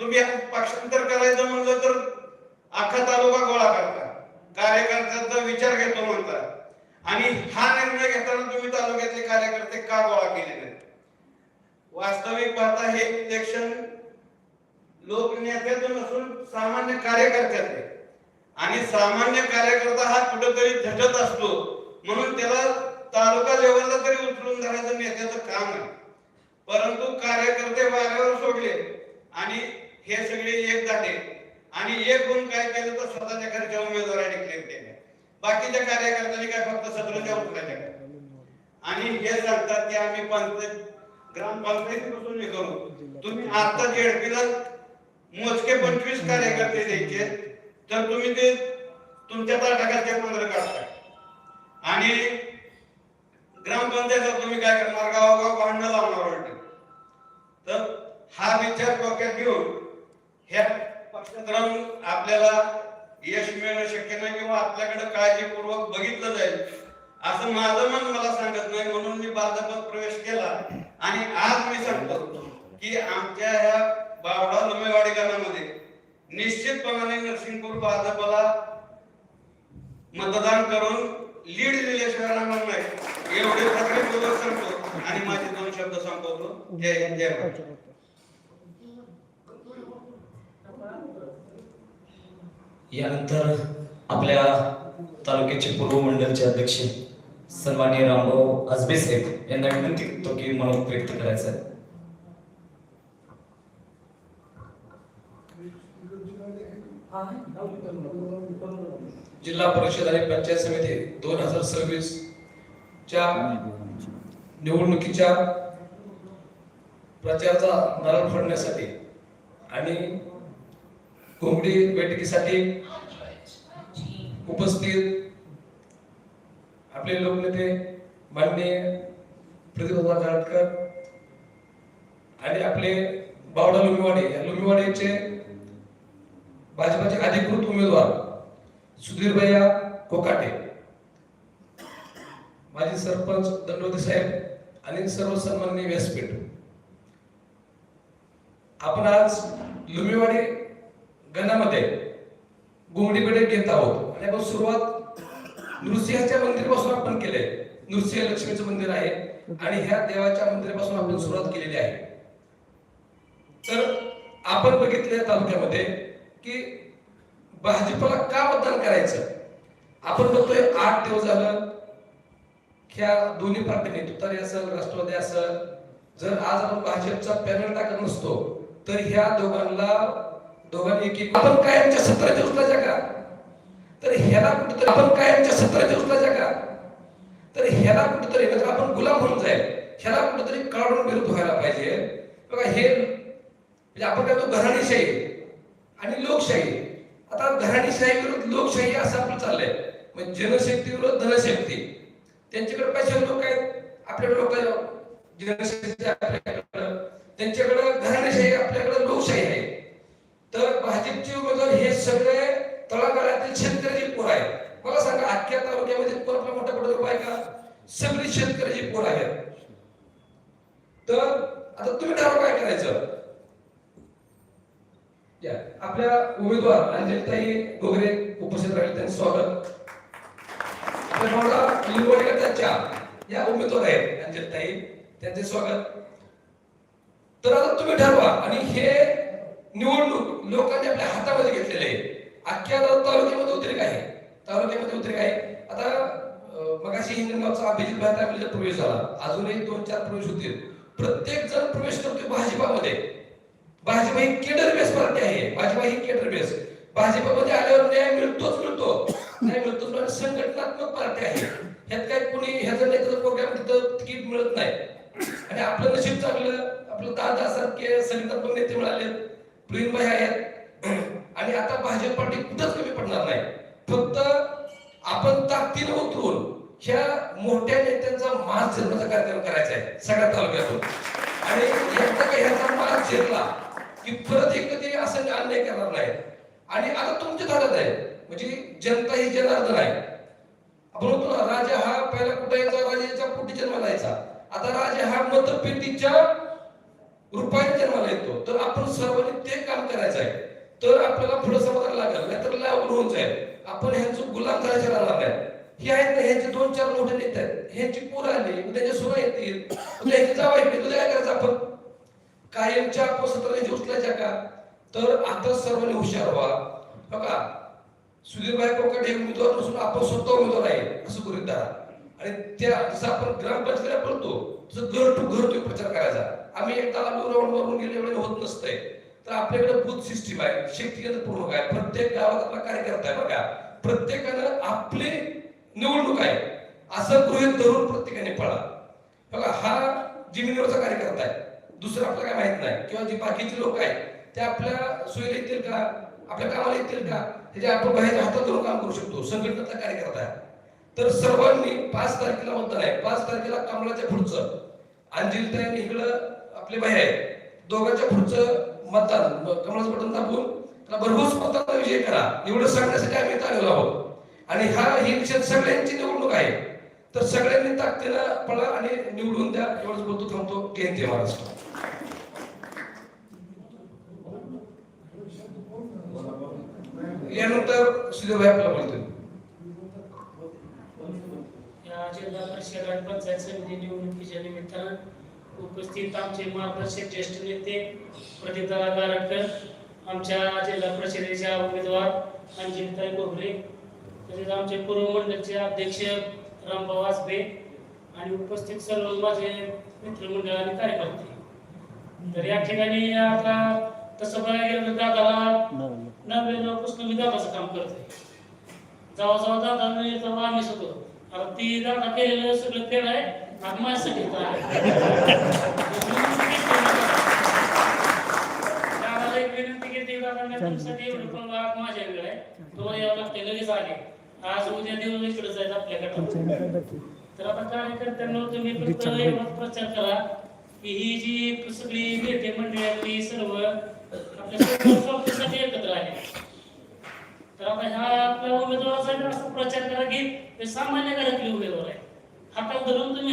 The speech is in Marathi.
तुम्ही पक्षांतर करायचं म्हणलं तर अख्खा तालुका गोळा करता. कार्यकर्त्यांचा विचार घेतो म्हणता. आणि हा निर्णय घेताना तुम्ही तालुक्यातले कार्यकर्ते का गोळा केले नाही वास्तविक पाहता हे इलेक्शन लोकनेत्याचं नसून सामान्य कार्यकर्त्याचे आणि सामान्य कार्यकर्ता हा कुठेतरी झटत असतो. म्हणून त्याला तालुका लेवलला तरी उचलून धरायचं नेत्याचं काम आहे. परंतु कार्यकर्ते हे सगळे एक झाले आणि एक गुण काय केलं तर स्वतःच्या घरच्या उमेदवारा डिक्लेअर केल्या बाकीच्या कार्यकर्त्यांनी काय फक्त सत्राच्या उतरायच्या आणि हे सांगतात की आम्ही पंचायत ग्रामपंचायतीपासून हे करू. तुम्ही आता जेडपीला मोजके पंचवीस कार्यकर्ते द्यायचे तर तुम्ही ते तुमच्या ताटाखात ते पंधरा काढताय. आणि ग्रामपंचायत तुम्ही काय करणार? गावोगाव भांडणं लावणार उलटे. तर हा विचार डोक्यात घेऊन ह्या पक्षात आपल्याला यश मिळणं शक्य नाही किंवा आपल्याकडे काळजीपूर्वक बघितलं जाईल असं माझं मन मला सांगत नाही. म्हणून मी भाजपात प्रवेश केला आणि आज मी सांगतो की आमच्या ह्या बावडा लुमेवाडी गावामध्ये निश्चितपणाने नरसिंहपूर भाजपला मतदान करून लीड दिल्याशिवाय राहणार नाही एवढे तक्रारीपूर्वक सांगतो आणि माझे दोन शब्द सांगतो जय जय यानंतर आपल्या तालुक्याचे पूर्व मंडळचे अध्यक्ष सन्मान्य रामभाऊ आजबे साहेब यांना विनंती करतो की मनोगत व्यक्त करायचं आहे. जिल्हा परिषद आणि पंचायत समिती दोन हजार सव्वीस च्या निवडणुकीच्या प्रचाराचा नारळ फोडण्यासाठी आणि कोंबडी बैठकीसाठी उपस्थित आपले लोकनेते माननीय प्रतिभा गाडकर आणि आपले बावडा लुमीवाडे या लुमीवाडीचे भाजपाचे अधिकृत उमेदवार सुधीरभैया कोकाटे. माजी सरपंच दंडोती साहेब आणि सर्व सन्माननीय व्यासपीठ. आपण आज लुमीवाडी गणामध्ये घोंगडीकडे घेत आहोत. आणि आपण सुरुवात नृसिंहाच्या मंदिरापासून आपण केले नृसिंह लक्ष्मीचं मंदिर आहे. आणि ह्या देवाच्या मंदिरापासून आपण सुरुवात केलेली आहे. तर आपण बघितले तालुक्यामध्ये की भाजीपाला का मतदान करायचं? आपण बघतोय आठ दिवस झालं ह्या दोन्ही पार्टीने तुतारी असेल राष्ट्रवादी असेल जर आज आपण भाजपचा पॅनल टाकत नसतो तर ह्या दोघांना दोघांनी एक एक आपण कायमच्या सतरा दिवसला जगा. तर ह्याला कुठेतरी आपण कायमच्या सतरा दिवसला जगा. तर ह्याला कुठेतरी म्हणजे आपण गुलाम होऊन जाईल. ह्याला कुठेतरी काढून विरुद्ध व्हायला पाहिजे. बघा हे म्हणजे आपण काय तो घराणीशाही आणि लोकशाही. आता घराणीशाही विरुद्ध लोकशाही असं आपलं चाललंय. म्हणजे जनशक्ती विरुद्ध धनशक्ती. त्यांच्याकडे पैसे लोक आहेत आपल्या लोक जनशक्ती आपल्याकडे. त्यांच्याकडे घराणीशाही आपल्याकडे लोकशाही आहे. भाजपचे उमेदवार हे सगळे तळागाळातील शेतकऱ्याची पोर आहे मला सांगा अख्ख्या तालुक्यामध्ये कोण आपला मोठा कुठं आहे का? सगळी शेतकऱ्याची पोर आहेत. तर आता तुम्ही ठरवा काय करायचं? या आपल्या उमेदवार अंजलीताई गोगरे उपस्थित राहिले त्यांचं स्वागत. आपल्या या उमेदवार आहेत अंजलिताई त्यांचे स्वागत. तर आता तुम्ही ठरवा आणि हे निवडणूक लोकांनी आपल्या हातामध्ये घेतलेले आहे. अख्ख्या तालुक्यामध्ये उद्रेक आहे. तालुक्यामध्ये उद्रेक आहे. आता मगाशी हिंगणगावचा अभिजित भाई प्रवेश झाला. अजूनही दोन चार प्रवेश होतील. प्रत्येक जण प्रवेश करतोय भाजपामध्ये. भाजपा ही केडर बेस पार्टी आहे. भाजपा ही केडर बेस. भाजपामध्ये आल्यावर न्याय मिळतोच मिळतो. न्याय मिळतोच संघटनात्मक पार्टी आहे. ह्यात काय कोणी ह्याचं नाही प्रोग्राम तिथं तिकीट मिळत नाही. आणि आपलं नशीब चांगलं. आपलं दादा सारखे संघटनात्मक नेते मिळाले प्रियमभाई आहेत. आणि आता भाजप पार्टी कुठंच कमी पडणार नाही. फक्त आपण ताकदीनं उतरून ह्या मोठ्या नेत्यांचा मास झेलण्याचा कार्यक्रम करायचा आहे सगळ्या तालुक्यातून. आणि एकदा ह्याचा मास झेलला की परत एक कधी असं अन्याय करणार नाही आणि आता तुमच्या हातात आहे. म्हणजे जनता ही जनार्दन आहे. आपण म्हणतो ना राजा हा पहिला कुठे यायचा? राजाच्या पोटी जन्माला यायचा. आता राजा हा मतपेटीच्या रुपयाने जन्माला येतो. तर आपण सर्वांनी ते काम करायचं आहे. तर आपल्याला पुढे समाधान लागेल नाहीतर लावून होऊन जाईल. आपण ह्यांचं गुलाम करायचे राहणार नाही. हे आहेत ना ह्यांचे दोन चार मोठे नेते आहेत. ह्यांची पोरं आली उद्याच्या सुना येतील उद्या जावा येतील उद्या काय करायचं आपण? कायमच्या आपण उचलायच्या का? तर आता सर्वांनी हुशार व्हा. हो बघा सुधीरभाई कोकट हे उमेदवार नसून आपण स्वतः उमेदवार आहे असं गृहित धरा. आणि त्या जसं आपण ग्रामपंचायतीला बोलतो तसं घर टू घर टू प्रचार करायचा. आम्ही एकदा आलो राऊंड मारून गेले वेळेला होत नसतंय. तर आपल्याकडे बूथ सिस्टीम आहे शक्ती केंद्र पूर्ण आहे प्रत्येक गावात आपला कार्यकर्ता आहे बघा. प्रत्येकानं आपली निवडणूक आहे. असं गृहित धरून प्रत्येकाने पळा. बघा हा जमिनीवरचा कार्यकर्ता आहे. दुसरं आपल्याला काय माहीत नाही. किंवा जे बाकीचे लोक आहेत ते आपल्या सोयीला येतील का? आपल्या कामाला येतील का? त्याच्या आपण बाहेर हातात धरून काम करू शकतो. संघटनेचा कार्यकर्ता आहे. तर सर्वांनी पाच तारखेला मतदान आहे. पाच तारखेला कमलाच्या पुढचं. अंजिलताई इकडं आपले बाहेर आहे दोघांच्या पुढचं मतदान कमळाचं बटन दाबून त्याला भरघोस मतांना विजय करा. एवढं सांगण्यासाठी आम्ही इथं आलेलो आहोत. आणि हा ही विषय सगळ्यांची निवडणूक आहे. तर सगळ्यांनी ताकदीनं पळा आणि निवडून द्या. एवढंच बोलतो थांबतो. जयंती महाराष्ट्र. यानंतर सुधीरभाई आपला बोलतो जिल्हा परिषद आणि पंचायत समिती निवडणुकीच्या निमित्तानं उपस्थित आमचे मार्गदर्शक ज्येष्ठ नेते प्रदीपदादा गारटकर आमच्या जिल्हा परिषदेच्या उमेदवार अंजिताई कोबरे तसेच आमचे पूर्व मंडळचे अध्यक्ष रामभाऊ आसबे आणि उपस्थित सर्व माझे मित्रमंडळ आणि कार्यकर्ते. तर या ठिकाणी आता तसं बघायला गेलं तर दादाला नव्याण्णवपासून मी दादाचं काम करतोय. जेव्हा जेव्हा दादा नाही तेव्हा आम्हीच होतो आता ती दादा केलेलं सगळं फेड आहे. आणि माझ्यासाठी इथं आहे. एक विनंती केली दादा मी देव एवढं पण वाद माझ्याकडे आहे तो यावं लागते लगेच आले आज उद्या दिवस इकडे जायचं आपल्याकडे तर आता कार्यकर्त्यांना तुम्ही फक्त प्रचार करा की ही जी सगळी भेटे मंडळी सर्व आपल्या एकत्र आहे तर आता ह्या आपल्या उमेदवाराचा प्रचार करा की सामान्य घरातले उमेदवार आहे हातात धरून तुम्ही